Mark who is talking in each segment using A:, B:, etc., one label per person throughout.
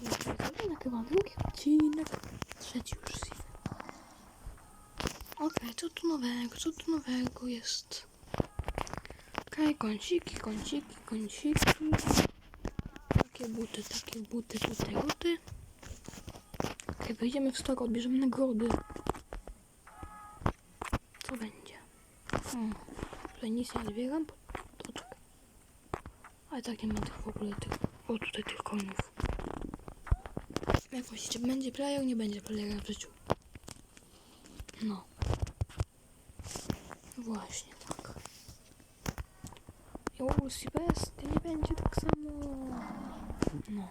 A: widzowie, nagrywam drugi odcinek. Trzeci już Okej, co tu nowego, co tu nowego jest? Okej, kąciki, kąciki, kąciki. Takie buty, takie buty, buty, buty. Okej, wejdziemy w stok, odbierzemy nagrody. Co będzie? Hmm. Tutaj nic nie odbieram. To. Ale tak nie ma tych w ogóle tych. O tutaj tych konów. Jak myślicie, będzie player? Nie będzie playera w życiu. No. Właśnie tak. I Ulsi Besty nie będzie tak samo. No.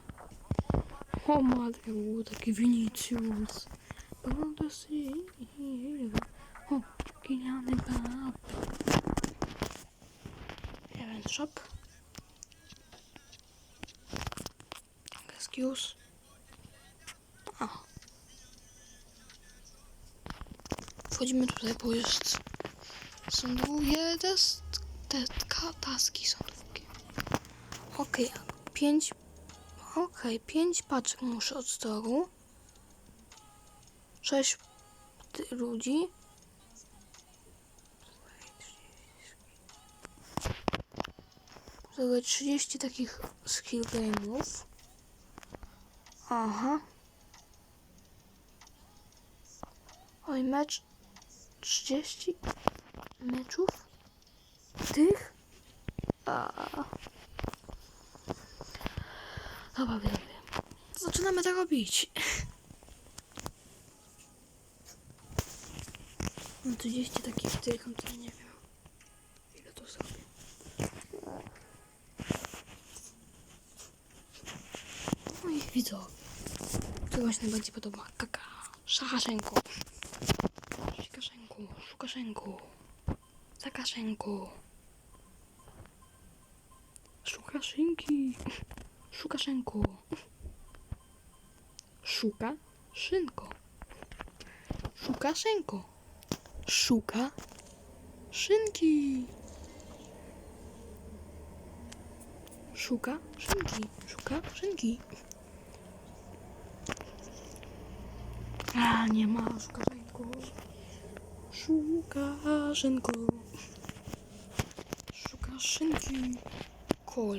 A: O matkę, był taki Vinicius. Prawda si. O, Kiliany Bab. Jeden shop. Excuse. A. Wchodzimy tutaj, bo jest... Są dwie des... te taski są długie. Okej, pięć... Okej, pięć paczek muszę od storu. Sześć ludzi. Zrobię 30 takich skill game'ów. Aha. Oj, mecz 30 meczów tych. A. Dobra, wiem, wiem. Zaczynamy to robić. Mam 30 takich tych, to nie wiem. Ile to zrobię. Moich No. Co właśnie najbardziej podoba? Kaka. Szachaszenko. Szukaszenko. Szukaszenko. Zakaszenko. Szukaszynki. Szukaszenko. Szuka szynko. Szukaszenko. Szuka szynki. Szuka szynki. Szuka szynki. A, nie ma. Szuka szynku. Szuka szynku. Szuka szynki. Kol.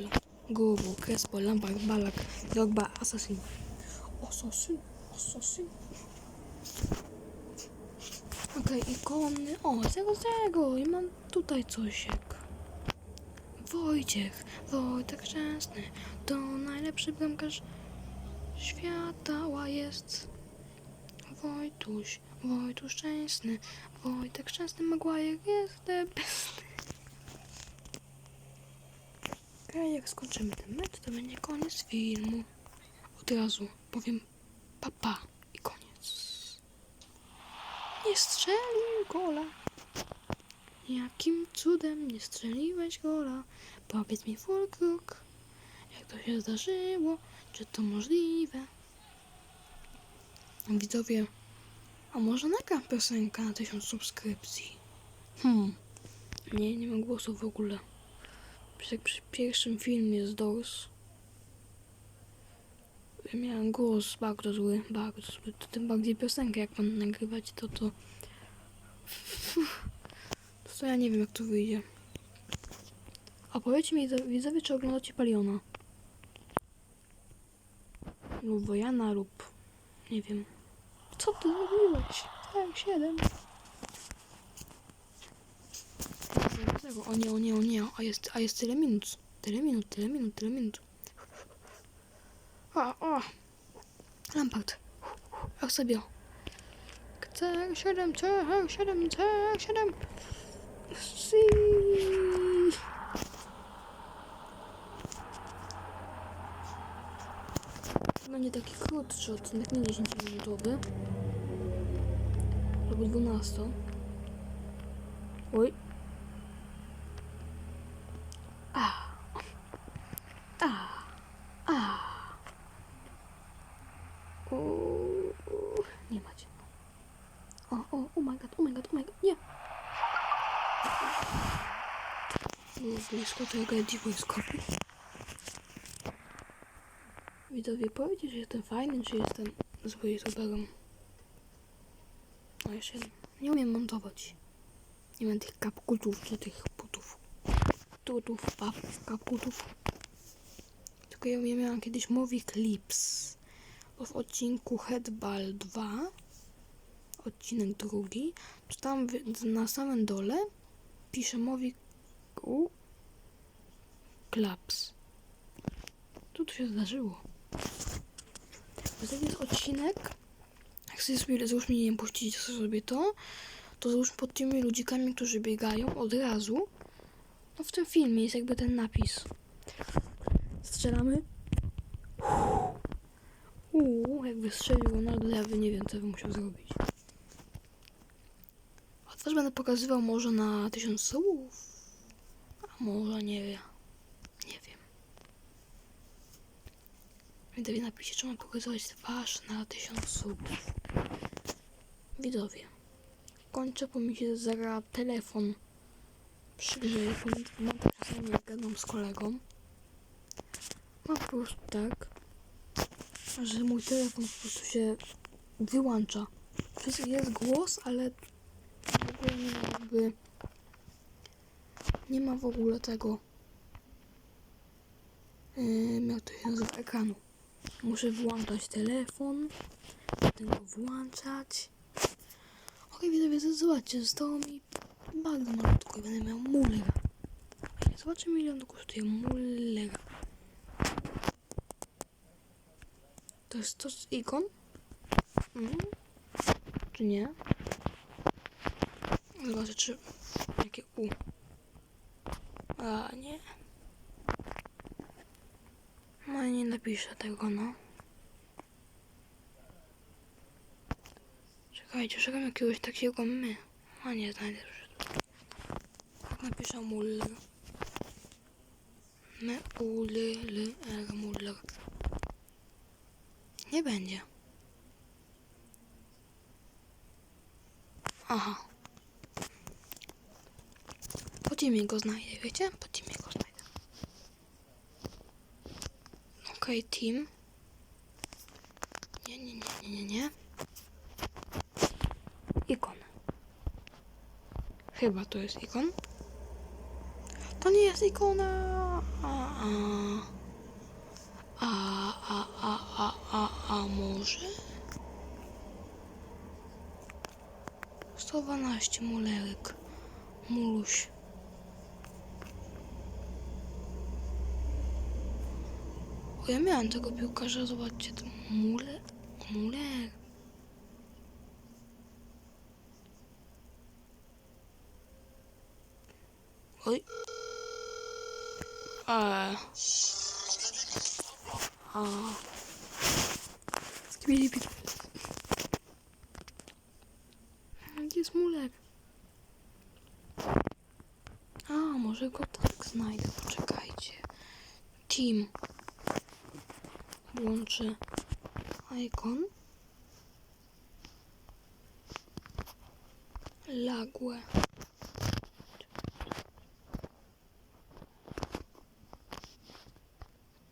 A: Gubu, Crespo, Lampard, Balak, Drogba, Assassin. Assassin, Assassin. Okej, ikony. O, zero, zero. I mam tutaj cosiek. Wojciech, Wojtek Szczęsny. To najlepszy bramkarz świata jest. Wojtuś, Wojtuś Szczęsny. Wojtek Szczęsny Maguire jest best. Okej, jak skończymy ten mecz, to będzie koniec filmu. Od razu powiem papa i koniec. Nie strzelił gola. Jakim cudem nie strzeliłeś gola? Powiedz mi Fulkruk, jak to się zdarzyło? Czy to możliwe? Widzowie, a może nagram piosenkę na tysiąc subskrypcji? Hmm, nie, nie mam głosu w ogóle. Przy, przy pierwszym filmie z Doors miałem głos bardzo zły, bardzo zły. To tym bardziej piosenkę, jak mam nagrywać, to to... To, to ja nie wiem, jak to wyjdzie. A powiedzcie mi, widzowie, czy oglądacie Paliona? Lub Wojana, lub... Nie wiem. Co ty zrobiłeś? Tak, siedem. O nie, o nie, o nie. A jest, a jest tyle minut. Tyle minut, tyle minut, tyle minut. O, o. Lampard. Eusebio. CR7, CR7, CR7. Si. Będzie taki krótszy odcinek, nie 10 minutowy. Albo 12. Oj. A. A. A. O, nie macie. O, o, oh my god, oh my god, oh my god, nie. Było blisko tragedii wojskowej. Widzowie powiedzieć, że jestem fajny, czy jestem zły youtuberem. No jeszcze. Nie umiem montować. Nie mam tych kapkutów, czy tych putów. Tutów, papów, kapkutów. Tylko ja miałam kiedyś Movie Clips. Bo w odcinku Headball 2, odcinek drugi, to tam na samym dole pisze Movie Claps. Co tu się zdarzyło? Taki jest odcinek. Jak sobie, sobie załóżmy, nie wiem, puścić sobie to, to załóżmy pod tymi ludzikami, którzy biegają od razu. No w tym filmie jest jakby ten napis. Strzelamy. Uuu, jakby strzelił Ronaldo, by nie wiem, co bym musiał zrobić. A twarz będę pokazywał może na tysiąc słów. A może nie wiem. Nie wiem. Widzowie napiszcie, czy mam pokazywać twarz na tysiąc słów. Widzowie. Kończę, bo mi się zagra telefon przygrzeje, bo mam czasami jak gadam z kolegą. Mam po prostu tak, że mój telefon po prostu się wyłącza. Jest głos, ale w ogóle nie ma jakby... Nie ma w ogóle tego... Yy, jak to się nazywa? Ekranu. Muszę włączać telefon, potem go włączać. Okej, widzowie, zobaczcie, zostało mi bardzo malutko i będę miał mulega. A jak zobaczymy ile on kosztuje mulega. To jest to z ikon? Mm? Czy nie? Zobaczę, czy... Jakie U. A, nie. No nie napiszę tego, no. Czekajcie, szukam jakiegoś takiego my. A nie, znajdę już. Napiszę mul. Me, u, ly, ly, er, muller. Nie będzie. Aha. Po teamie go znajdę, wiecie? Po teamie go Okej, team. Nie, nie, nie, nie, nie, nie. Ikon. Chyba to jest ikon. To nie jest ikona. A. A, a, a, a, a, a może? 112 mulerek. Muluś. Ja miałem tego piłkarza, zobaczcie, to mule, muler. Oj. A. A. Skibidi pik. Gdzie jest muler? A, może go tak znajdę, poczekajcie. Team. Włączę ikon. Lagłe.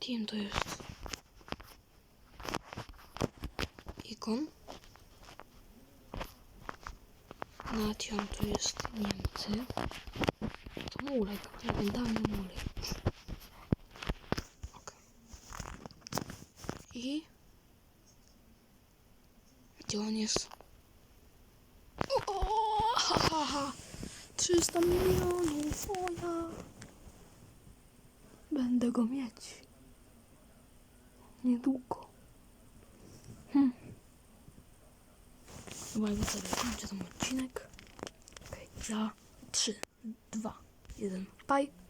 A: Team to jest ikon. Nation to jest Niemcy. To mulek, damy mulek. I gdzie on jest? O, ha, ha, ha. 300 milionów. Będę go mieć. Niedługo. Hm. Dobra, więc sobie kończę ten odcinek. Okej, za 3, 2, 1. Bye.